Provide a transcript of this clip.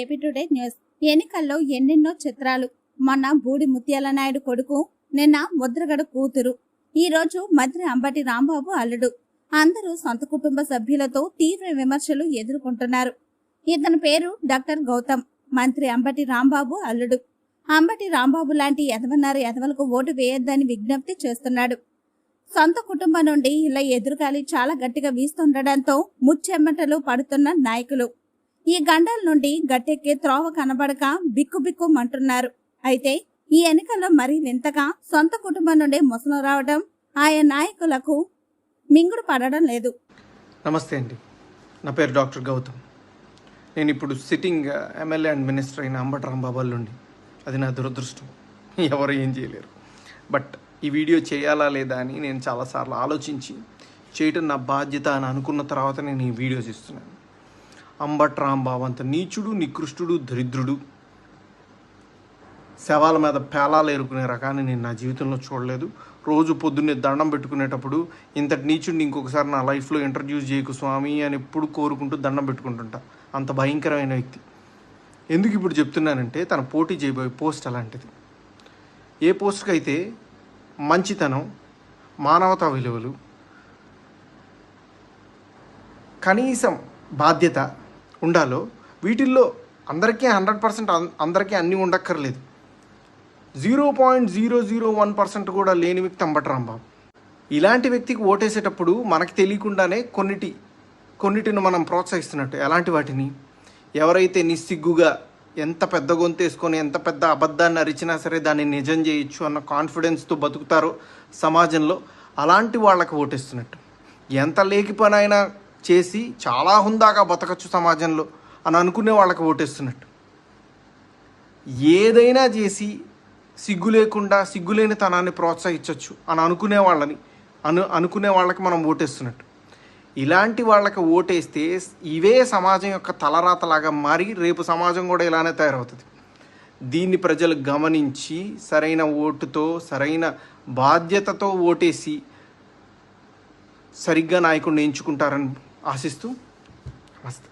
AP today news. ఎన్నికల్లో ఎన్నెన్నో చిత్రాలు. మొన్న బూడి ముత్యాల నాయుడు కొడుకు నిన్న ముద్రగడ కూతురు. ఈ రోజు మంత్రి అంబటి రాంబాబు అల్లుడు. అందరూ సొంత కుటుంబ సభ్యులతో తీవ్ర విమర్శలు ఎదుర్కొంటున్నారు. ఇతని పేరు డాక్టర్ గౌతమ్ మంత్రి అంబటి రాంబాబు అల్లుడు. అంబటి రాంబాబు లాంటి ఎదవన్నారు ఎదవలకు ఓటు వేయొద్దని విజ్ఞప్తి చేస్తున్నాడు. సొంత కుటుంబం నుండి ఇలా ఎదురుగాలి చాలా గట్టిగా వీస్తుండటంతో ముచ్చెమ్మటలు పడుతున్న నాయకులు. ఈ గండాల నుండి గట్టెక్కే త్రోవ కనబడక బిక్కుబిక్కుమంటున్నారు అయితే ఈ ఎన్నికల్లో మరీ వింతగా సొంత కుటుంబం నుండి ముసలు రావడం ఆయా నాయకులకు మింగుడు పడడం లేదు. నమస్తే అండి. నా పేరు డాక్టర్ గౌతమ్. నేను ఇప్పుడు సిట్టింగ్ ఎమ్మెల్యే అండ్ మినిస్టర్ అయిన అంబటి రాంబాబు నుండి అది నా దురదృష్టం. ఎవరు ఏం చేయలేరు. బట్ ఈ వీడియో చేయాలా లేదా అని నేను చాలాసార్లు ఆలోచించి చేయటం నా బాధ్యత అని అనుకున్న తర్వాత నేను ఈ వీడియోస్ ఇస్తున్నాను అంబట్ రాంబాబు అంత నీచుడు నికృష్టుడు దరిద్రుడు. శవాల మీద పేలాలు ఏరుకునే రకాన్ని నేను నా జీవితంలో చూడలేదు. రోజు పొద్దున్నే దండం పెట్టుకునేటప్పుడు ఇంతటి నీచుడిని ఇంకొకసారి నా లైఫ్లో ఇంట్రడ్యూస్ చేయకు స్వామి అని ఎప్పుడు కోరుకుంటూ దండం పెట్టుకుంటుంటా. అంత భయంకరమైన వ్యక్తి. ఎందుకు ఇప్పుడు చెప్తున్నానంటే తన పోటీ చేయబోయే పోస్ట్ అలాంటిది. ఏ పోస్ట్కి అయితే మంచితనం మానవతా విలువలు కనీసం బాధ్యత ఉండాలో వీటిల్లో అందరికీ హండ్రెడ్ పర్సెంట్ అందరికీ అన్నీ ఉండక్కర్లేదు. Zero point zero zero one percent కూడా లేని వ్యక్తి అంబటరాంబాబు ఇలాంటి వ్యక్తికి ఓటేసేటప్పుడు మనకి తెలియకుండానే కొన్నిటి కొన్నిటిని మనం ప్రోత్సహిస్తున్నట్టు. ఎలాంటి వాటిని? ఎవరైతే నిస్సిగ్గుగా ఎంత పెద్ద గొంతు వేసుకొని ఎంత పెద్ద అబద్ధాన్ని అరిచినా సరే దాన్ని నిజం చేయొచ్చు అన్న కాన్ఫిడెన్స్తో బతుకుతారో సమాజంలో అలాంటి వాళ్ళకి ఓటేస్తున్నట్టు. ఎంత లేకి పని అయినా చేసి చాలా హుందాగా బతకచ్చు సమాజంలో అని అనుకునే వాళ్ళకి ఓటేస్తున్నట్టు. ఏదైనా చేసి సిగ్గు లేకుండా సిగ్గులేని తనాన్ని ప్రోత్సహించవచ్చు అని అనుకునే వాళ్ళని అను అనుకునే వాళ్ళకి మనం ఓటేస్తున్నట్టు. ఇలాంటి వాళ్ళకి ఓటేస్తే ఇవే సమాజం యొక్క తలరాతలాగా మారి రేపు సమాజం కూడా ఇలానే తయారవుతుంది. దీన్ని ప్రజలు గమనించి సరైన ఓటుతో సరైన బాధ్యతతో ఓటేసి సరిగ్గా నాయకుడిని ఎంచుకుంటారని ఆశిస్తూ నమస్తే